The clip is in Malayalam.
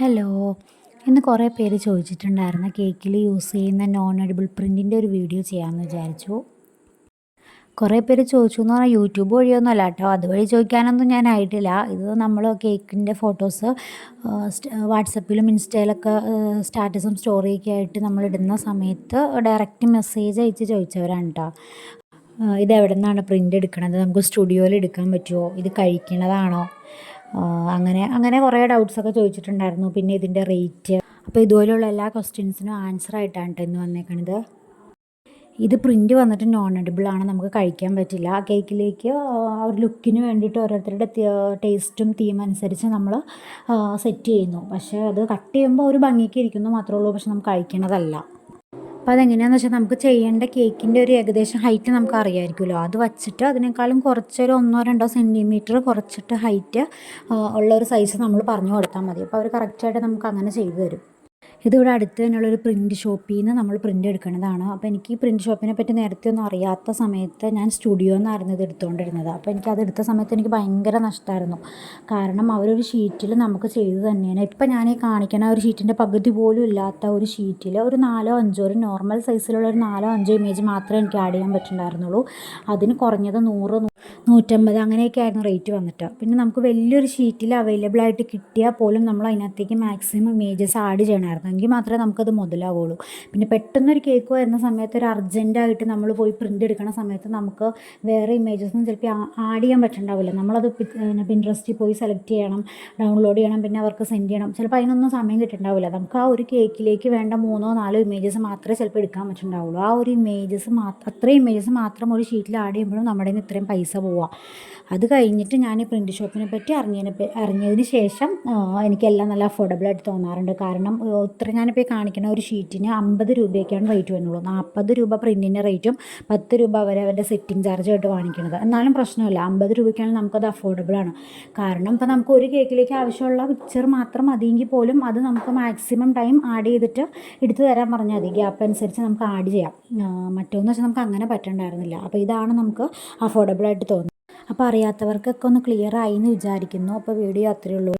ഹലോ. ഇന്ന് കുറേ പേര് ചോദിച്ചിട്ടുണ്ടായിരുന്നു കേക്കിൽ യൂസ് ചെയ്യുന്ന നോൺ എഡിബിൾ പ്രിന്റിന്റെ ഒരു വീഡിയോ ചെയ്യാമെന്ന് വിചാരിച്ചു. കുറേ പേര് ചോദിച്ചു എന്ന് പറഞ്ഞാൽ യൂട്യൂബ് വഴിയൊന്നുമല്ല കേട്ടോ. അതുവഴി ചോദിക്കാനൊന്നും ഞാൻ ആയിട്ടില്ല. ഇത് നമ്മൾ കേക്കിന്റെ ഫോട്ടോസ് വാട്സപ്പിലും ഇൻസ്റ്റയിലൊക്കെ സ്റ്റാറ്റസും സ്റ്റോറിയൊക്കെ ആയിട്ട് നമ്മൾ ഇടുന്ന സമയത്ത് ഡയറക്റ്റ് മെസ്സേജ് അയച്ച് ചോദിച്ചവരാണ് കേട്ടോ. ഇത് എവിടെ നിന്നാണ് പ്രിന്റ് എടുക്കണത്? നമുക്ക് സ്റ്റുഡിയോയിൽ എടുക്കാൻ പറ്റുമോ? ഇത് കഴിക്കണതാണോ? അങ്ങനെ അങ്ങനെ കുറേ ഡൗട്ട്സൊക്കെ ചോദിച്ചിട്ടുണ്ടായിരുന്നു. പിന്നെ ഇതിന്റെ റേറ്റ് അപ്പോൾ ഇതുപോലെയുള്ള എല്ലാ ക്വസ്റ്റ്യൻസിനും ആൻസർ ആയിട്ടാണ് ഇന്ന് വന്നേക്കണത്. ഇത് പ്രിന്റ് വന്നിട്ട് നോൺ എഡിബിൾ ആണ്. നമുക്ക് കഴിക്കാൻ പറ്റില്ല. ആ കേക്കിലേക്ക് ആ ഒരു ലുക്കിന് വേണ്ടിയിട്ട് ഓരോരുത്തരുടെ ടേസ്റ്റും തീം അനുസരിച്ച് നമ്മൾ സെറ്റ് ചെയ്യുന്നു. പക്ഷേ അത് കട്ട് ചെയ്യുമ്പോൾ ഒരു ഭംഗിക്ക് ഇരിക്കുന്നു മാത്രമേ ഉള്ളൂ. പക്ഷെ നമുക്ക് കഴിക്കണതല്ല. അപ്പോൾ അതെങ്ങനെയാണെന്ന് വെച്ചാൽ നമുക്ക് ചെയ്യേണ്ട കേക്കിന്റെ ഒരു ഏകദേശം ഹൈറ്റ് നമുക്ക് അറിയാമായിരിക്കുമല്ലോ അത് വച്ചിട്ട് അതിനേക്കാളും കുറച്ചൊരു ഒന്നോ രണ്ടോ സെന്റിമീറ്റർ കുറച്ചിട്ട് ഹൈറ്റ് ഉള്ള ഒരു സൈസ് നമ്മൾ പറഞ്ഞു കൊടുത്താൽ മതി. അപ്പോൾ അവർ കറക്റ്റായിട്ട് നമുക്ക് അങ്ങനെ ചെയ്തു തരും. ഇതിവിടെ അടുത്ത് തന്നെയുള്ളൊരു പ്രിന്റ് ഷോപ്പിൽ നിന്ന് നമ്മൾ പ്രിന്റ് എടുക്കുന്നതാണ്. അപ്പോൾ എനിക്ക് ഈ പ്രിന്റ് ഷോപ്പിനെ പറ്റി നേരത്തെ ഒന്നും അറിയാത്ത സമയത്ത് ഞാൻ സ്റ്റുഡിയോ എന്നായിരുന്നു ഇത് എടുത്തുകൊണ്ടിരുന്നത് അപ്പോൾ എനിക്ക് അത് എടുത്ത സമയത്ത് എനിക്ക് ഭയങ്കര നഷ്ടമായിരുന്നു കാരണം അവരൊരു ഷീറ്റിൽ നമുക്ക് ചെയ്ത് തന്നെയാണ്. ഇപ്പം ഞാൻ ഈ കാണിക്കുന്ന ഒരു ഷീറ്റിന്റെ പകുതി പോലും ഇല്ലാത്ത ഒരു ഷീറ്റിൽ ഒരു നാലോ അഞ്ചോ ഒരു നോർമൽ സൈസിലുള്ള ഒരു നാലോ അഞ്ചോ ഇമേജ് മാത്രമേ എനിക്ക് ആഡ് ചെയ്യാൻ പറ്റുന്നുണ്ടായിരുന്നുള്ളൂ. അതിന് കുറഞ്ഞത് നൂറ് നൂറ്റമ്പത് അങ്ങനെയൊക്കെ ആയിരുന്നു റേറ്റ് വന്നിട്ട്. പിന്നെ നമുക്ക് വലിയൊരു ഷീറ്റിൽ അവൈലബിൾ ആയിട്ട് കിട്ടിയാൽ പോലും നമ്മൾ അതിനകത്തേക്ക് മാക്സിമം ഇമേജസ് ആഡ് ചെയ്യണമായിരുന്നു. എങ്കിൽ മാത്രമേ നമുക്കത് മുതലാവുള്ളൂ. പിന്നെ പെട്ടെന്നൊരു കേക്ക് വരുന്ന സമയത്ത് ഒരു അർജന്റായിട്ട് നമ്മൾ പോയി പ്രിന്റ് എടുക്കുന്ന സമയത്ത് നമുക്ക് വേറെ ഇമേജസൊന്നും ചിലപ്പോൾ ആഡ് ചെയ്യാൻ പറ്റുന്നുണ്ടാവില്ല നമ്മളത് പിന്നെ പിൻട്രസ്റ്റിൽ പോയി സെലക്ട് ചെയ്യണം ഡൗൺലോഡ് ചെയ്യണം പിന്നെ അവർക്ക് സെൻഡ് ചെയ്യണം. ചിലപ്പോൾ അതിനൊന്നും സമയം കിട്ടുന്നുണ്ടാവില്ല നമുക്ക് ആ ഒരു കേക്കിലേക്ക് വേണ്ട മൂന്നോ നാലോ ഇമേജസ് മാത്രമേ ചിലപ്പോൾ എടുക്കാൻ പറ്റുന്നുണ്ടാവുള്ളൂ ആ ഒരു ഇമേജസ് മാത്രം അത്രയും ഇമേജസ് മാത്രം ഒരു ഷീറ്റിൽ ആഡ് ചെയ്യുമ്പോഴും നമ്മുടെ ഇത്രയും പൈസ പോവുക അത് കഴിഞ്ഞിട്ട് ഞാൻ ഈ പ്രിന്റ് ഷോപ്പിനെ പറ്റി അറിഞ്ഞതിന് അറിഞ്ഞതിന് ശേഷം എനിക്കെല്ലാം നല്ല അഫോർഡബിൾ ആയിട്ട് തോന്നാറുണ്ട്. കാരണം ഇത്ര ഞാനിപ്പോൾ ഈ കാണിക്കുന്ന ഒരു ഷീറ്റിന് അമ്പത് രൂപയൊക്കെയാണ് റേറ്റ് വരുന്നുള്ളൂ. നാൽപ്പത് രൂപ പ്രിന്റിന്റെ റേറ്റും പത്ത് രൂപ വരെ അവരുടെ സെറ്റിംഗ് ചാർജ് ആയിട്ട് വാങ്ങിക്കുന്നത് എന്നാലും പ്രശ്നമില്ല. അമ്പത് രൂപയ്ക്കാണ് നമുക്കത് അഫോർഡബിൾ ആണ്. കാരണം ഇപ്പോൾ നമുക്ക് ഒരു കേക്കിലേക്ക് ആവശ്യമുള്ള പിക്ചർ മാത്രം മതിയെങ്കിൽ പോലും അത് നമുക്ക് മാക്സിമം ടൈം ആഡ് ചെയ്തിട്ട് എടുത്തു തരാൻ പറഞ്ഞാൽ മതി. ഗ്യാപ്പ് അനുസരിച്ച് നമുക്ക് ആഡ് ചെയ്യാം. മറ്റൊന്ന് വെച്ചാൽ നമുക്ക് അങ്ങനെ പറ്റണ്ടായിരുന്നില്ല. അപ്പോൾ ഇതാണ് നമുക്ക് അഫോർഡബിൾ ആയിട്ട് തോന്നുന്നത്. അപ്പോൾ അറിയാത്തവർക്കൊക്കെ ഒന്ന് ക്ലിയർ ആയി എന്ന് വിചാരിക്കുന്നു. അപ്പോൾ വീഡിയോ അത്രയേ ഉള്ളൂ.